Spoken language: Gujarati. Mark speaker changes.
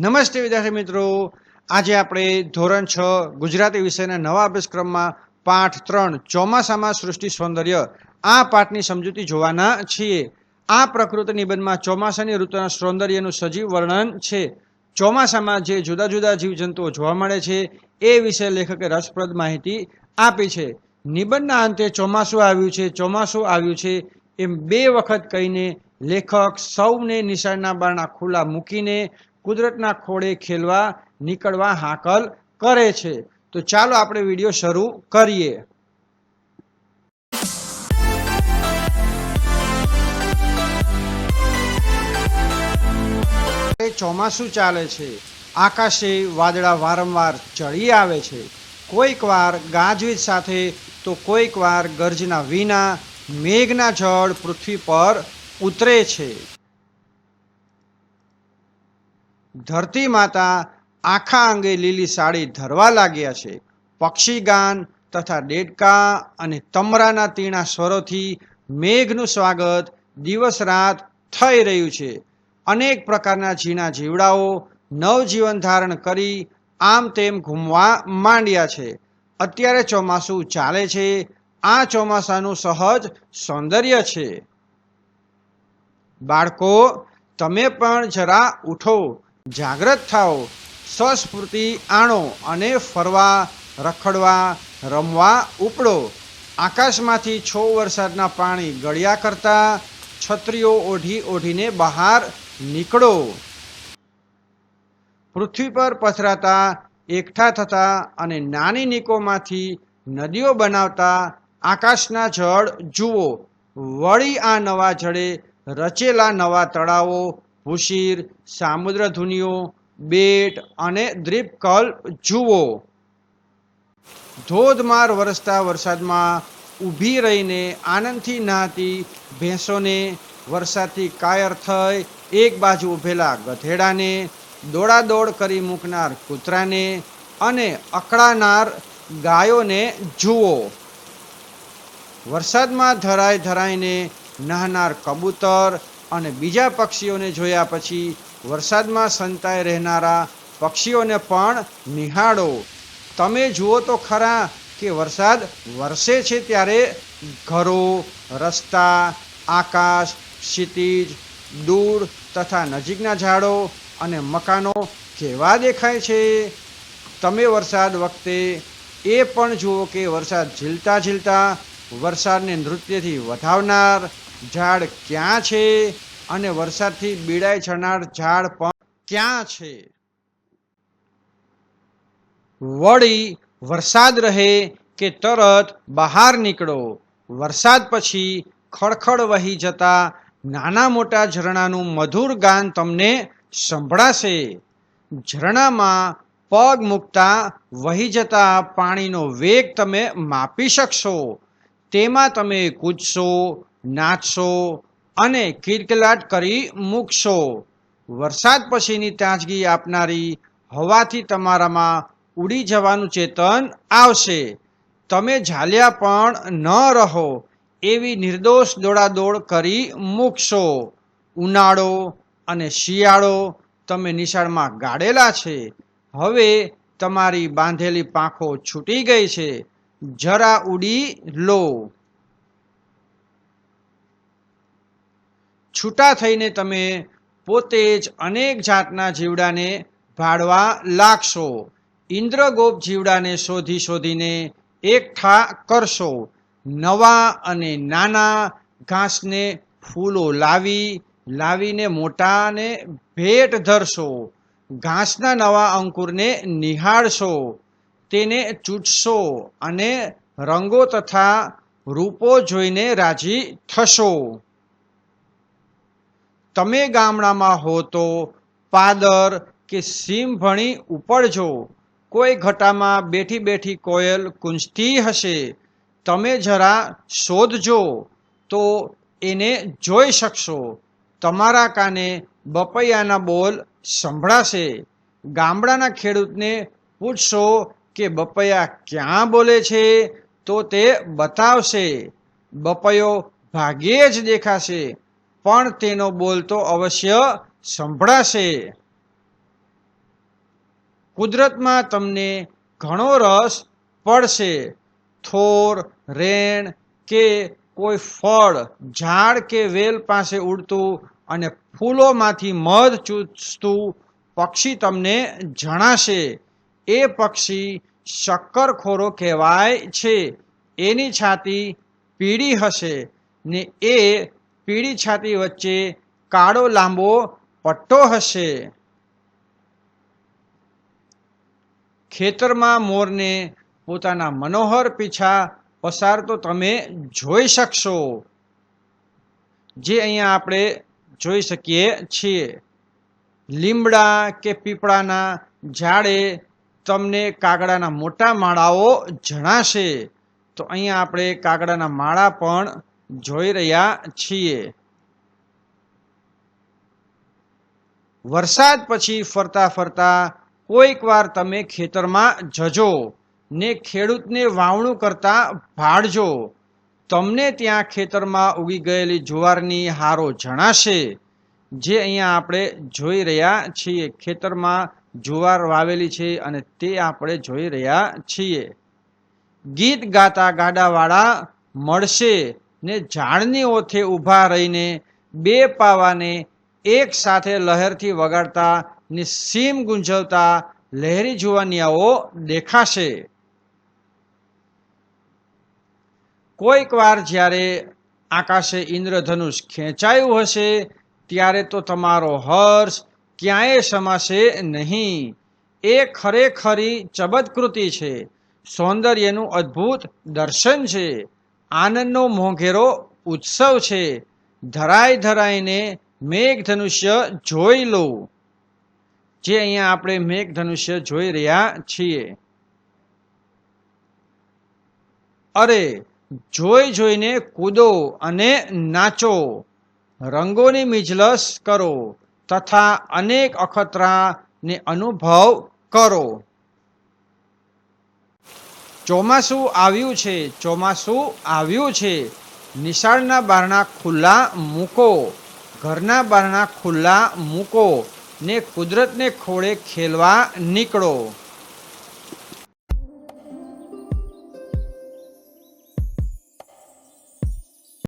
Speaker 1: નમસ્તે વિદ્યાર્થી મિત્રો. આજે આપણે ધોરણ છ ગુજરાતી વિષયના નવા અભ્યાસક્રમમાં પાઠ ત્રણ, ચોમાસામાં સૃષ્ટિ સૌંદર્ય, આ પાઠની સમજૂતી જોવાના છીએ. આ પ્રકૃતિ નિબંધમાં ચોમાસાની ઋતુના સૌંદર્યનું સજીવ વર્ણન છે. ચોમાસામાં જે જુદા જુદા જીવજંતુઓ જોવા મળે છે, એ વિશે લેખકે રસપ્રદ માહિતી આપી છે. નિબંધના અંતે ચોમાસું આવ્યું છે, ચોમાસું આવ્યું છે એમ બે વખત કહીને લેખક સૌને નિશાળના બારણા ખુલ્લા મૂકીને કુદરતના ખોળે ખેલવા, નીકળવા હાકલ કરે છે. તો ચાલો આપણે વીડિયો શરૂ કરીએ. ચોમાસું ચાલે છે. આકાશે વાદળા વારંવાર ચડી આવે છે. કોઈક વાર ગાજવીજ સાથે, તો કોઈક વાર ગર્જના વિના મેઘના જળ પૃથ્વી પર ઉતરે છે. ધરતી માતા આખા અંગે લીલી સાડી ધરવા લાગ્યા છે. પક્ષી ગાન તથા ડેડકા અને તમરાના તીણા સ્વરોથી મેઘનું સ્વાગત દિવસ રાત થઈ રહ્યું છે. અનેક પ્રકારના ઝીણા જીવડાઓ નવજીવન ધારણ કરી આમ તેમ ઘૂમવા માંડ્યા છે. અત્યારે ચોમાસું ચાલે છે. આ ચોમાસાનું સહજ સૌંદર્ય છે. બાળકો, તમે પણ જરા ઉઠો. જાગ્રત થાઓ, સ્વસ્ફૂર્તિ આણો અને ફરવા, રખડવા, રમવા ઉપડો. આકાશમાંથી છો વરસાદના પાણી ગળ્યા કરતા છત્રીઓ ઓઢી ઓઢીને બહાર નીકળો. પૃથ્વી પર પથરાતા, એકઠા થતા અને નાની નીકોમાંથી નદીઓ બનાવતા આકાશના જળ જુઓ. વળી આ નવા જળે રચેલા નવા તળાવો ભૂશીર સામુદ્રધુનીઓ બેટ અને દ્વીપકલ્પ જુઓ. ધોધમાર વરસતા વરસાદમાં ઊભી રહીને આનંદથી નહાતી ભેંસોને વરસાદથી કાયર થઈ એક બાજુ ઊભેલા ગધેડાને દોડાદોડ કરી મૂકનાર કૂતરાને અને અકળાનાર ગાયોને જુઓ. વરસાદમાં ધરાય ધરાઈને નહાનાર કબૂતર અને બીજા પક્ષીઓને જોયા પછી વરસાદમાં સંતાઈ રહેનારા પક્ષીઓને પણ નિહાળો. તમે જુઓ તો ખરા કે વરસાદ વરસે છે ત્યારે ઘરો, રસ્તા, આકાશ, ક્ષિતિજ, દૂર તથા નજીકના ઝાડો અને મકાનો કેવા દેખાય છે? તમે વરસાદ વખતે એ પણ જુઓ કે વરસાદ ઝીલતા ઝીલતા વરસાદને નૃત્યથી વધાવનાર ઝાડ ક્યાં છે અને વરસાદથી બીડાઈ જનાર ઝાડ પણ ક્યાં છે? વળી વરસાદ રહે કે તરત બહાર નીકળો. વરસાદ પછી ખળખળ વહી જતા નાના મોટા ઝરણાનું મધુર ગાન તમને સંભળાશે. ઝરણામાં પગ મૂકતા વહી જતા પાણીનો વેગ તમે માપી શકશો. તેમાં તમે કૂદશો નાચશો અને કિલકિલાટ કરી મૂકશો. વરસાદ પછીની તાજગી આપનારી હવાથી તમારામાં ઉડી જવાનું ચેતન આવશે. તમે ઝાલ્યા પણ ન રહો, એવી નિર્દોષ દોડાદોડ કરી મૂકશો. ઉનાળો અને શિયાળો તમે નિશાળમાં ગાડેલા છે. હવે તમારી બાંધેલી પાંખો છૂટી ગઈ છે. જરા ઉડી લો. છૂટા થઈને તમે પોતે જ અનેક જાતના જીવડાને ભાડવા લાગશો. ઇન્દ્રગોપ જીવડાને શોધી શોધીને એકઠા કરશો. નવા અને નાના ઘાસને ફૂલો લાવી, લાવીને મોટાને ભેટ ધરશો. ઘાસના નવા અંકુરને નિહાળશો. તેને ચૂંટશો અને રંગો તથા રૂપો જોઈને રાજી થશો. તમે ગામડામાં હો તો પાદર કે સીમ ભણી ઉપડજો કોઈ ઘટામાં બેઠી બેઠી કોયલ કુંજતી હશે, તમે જરા શોધજો તો એને જોઈ શકશો. તમારા કાને બપૈયાના બોલ સંભળાશે. ગામડાના ખેડૂતને પૂછશો કે બપૈયા ક્યાં બોલે છે તો તે બતાવશે. બપૈયો ભાગ્યે જ દેખાશે. પણ તેનો બોલ તો અવશ્ય સંભળાશે. કુદરતમાં તમને ઘણો રસ પડશે. થોર, રેણ કે કોઈ ફળ, ઝાડ કે વેલ પાસે ઉડતું અને ફૂલોમાંથી મધ ચૂસતું પક્ષી તમને જણાશે. એ પક્ષી શક્કરખોરો કહેવાય છે. એની છાતી પીળી હશે ને એ પીળી છાતી વચ્ચે કાળો લાંબો પટ્ટો હશે. ખેતરમાં મોરને પોતાના મનોહર પીછા પસાર તો તમે જોઈ શકશો. જે અહીંયા આપણે જોઈ શકીએ છીએ. લીમડા કે પીપળાના ઝાડે તમને કાગડાના મોટા માળાઓ જણાશે. તો અહીંયા આપણે કાગડાના માળા પણ જોઈ રહ્યા છીએ. વરસાદ પછી ફરતા ફરતા કોઈક વાર તમે ખેતરમાં જજો ને ખેડૂતને વાવણું કરતા ભાળજો. તમને ત્યાં ખેતરમાં ઉગી ગયેલી જુવારની હારો જણાશે. જે અહીંયા આપણે જોઈ રહ્યા છીએ. ખેતરમાં જુવાર વાવેલી છે અને તે આપણે જોઈ રહ્યા છીએ. ગીત ગાતા ગાડાવાળા મળશે. ને ઝાડની ઓથે ઊભા રહીને બે પાવાને એક સાથે લહેરથી વગાડતા ને સીમ ગુંજવતા લહેરી જુવાનિયાઓ દેખાશે. કોઈક વાર જ્યારે આકાશે ઇન્દ્રધનુષ ખેંચાયું હશે, ત્યારે તો તમારો હર્ષ ક્યાંય સમાશે નહીં. એ ખરેખરી ચબદકૃતિ છે. સૌંદર્યનું અદ્ભુત દર્શન છે. આનંદનો મોંઘેરો ઉત્સવ છે. ધરાય ધરાઈને મેઘધનુષ્ય જોઈ લો. જે અહીંયા આપણે મેઘધનુષ્ય જોઈ રહ્યા છીએ. અરે, જોઈ જોઈને કૂદો અને નાચો. રંગોની મિજલસ કરો તથા અનેક અખતરાને અનુભવ કરો. ચોમાસું આવ્યું છે, ચોમાસું આવ્યું છે. નિશાળના બારણા ખુલ્લા મૂકો, ઘરના બારણા ખુલ્લા મૂકો ને કુદરતને ખોળે ખેલવા નીકળો.